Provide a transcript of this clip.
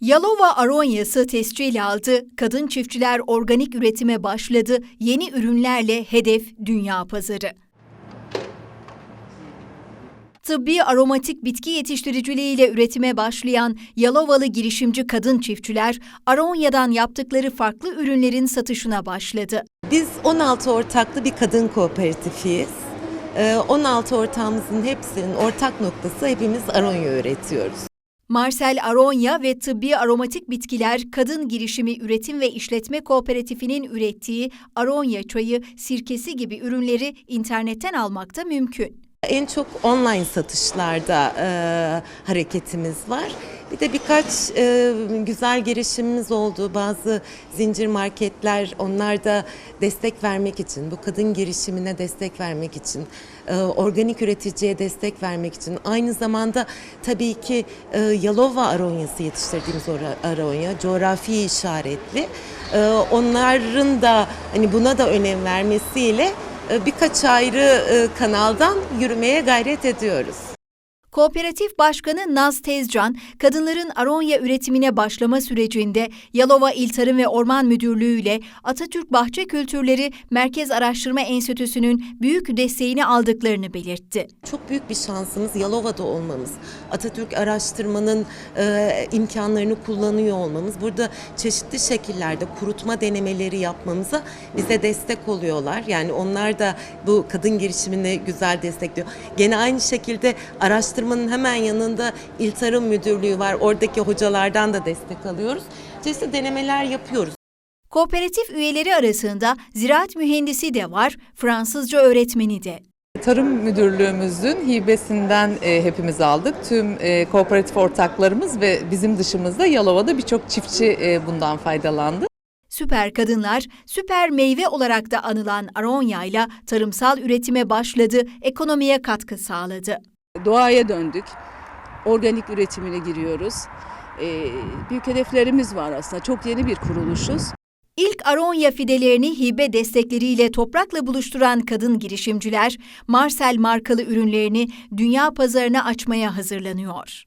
Yalova Aronyası tescil aldı. Kadın çiftçiler organik üretime başladı. Yeni ürünlerle hedef dünya pazarı. Tıbbi aromatik bitki yetiştiriciliğiyle üretime başlayan Yalovalı girişimci kadın çiftçiler Aronya'dan yaptıkları farklı ürünlerin satışına başladı. Biz 16 ortaklı bir kadın kooperatifiyiz. Ee, 16 ortağımızın hepsinin ortak noktası hepimiz aronya üretiyoruz. Marcel Aronya ve Tıbbi Aromatik Bitkiler Kadın Girişimi Üretim ve İşletme Kooperatifinin ürettiği Aronya çayı, sirkesi gibi ürünleri internetten almakta mümkün. En çok online satışlarda e, hareketimiz var. Bir de birkaç e, güzel girişimimiz oldu. Bazı zincir marketler onlar da destek vermek için, bu kadın girişimine destek vermek için, e, organik üreticiye destek vermek için, aynı zamanda tabii ki e, Yalova aronyası yetiştirdiğimiz aronya, coğrafi işaretli. E, onların da hani buna da önem vermesiyle e, birkaç ayrı e, kanaldan yürümeye gayret ediyoruz. Kooperatif Başkanı Naz Tezcan, kadınların aronya üretimine başlama sürecinde Yalova İl Tarım ve Orman Müdürlüğü ile Atatürk Bahçe Kültürleri Merkez Araştırma Enstitüsü'nün büyük desteğini aldıklarını belirtti. Çok büyük bir şansımız Yalova'da olmamız. Atatürk araştırmanın e, imkanlarını kullanıyor olmamız. Burada çeşitli şekillerde kurutma denemeleri yapmamıza bize destek oluyorlar. Yani onlar da bu kadın girişimini güzel destekliyor. Gene aynı şekilde araştırmanın hemen yanında İl Tarım Müdürlüğü var. Oradaki hocalardan da destek alıyoruz. Çeşitli denemeler yapıyoruz. Kooperatif üyeleri arasında ziraat mühendisi de var, Fransızca öğretmeni de. Tarım Müdürlüğümüzün hibesinden e, hepimiz aldık. Tüm e, kooperatif ortaklarımız ve bizim dışımızda Yalova'da birçok çiftçi e, bundan faydalandı. Süper kadınlar, süper meyve olarak da anılan Aronya ile tarımsal üretime başladı, ekonomiye katkı sağladı. Doğaya döndük. Organik üretimine giriyoruz. Ee, büyük hedeflerimiz var aslında. Çok yeni bir kuruluşuz. İlk Aronya fidelerini hibe destekleriyle toprakla buluşturan kadın girişimciler, Marcel markalı ürünlerini dünya pazarına açmaya hazırlanıyor.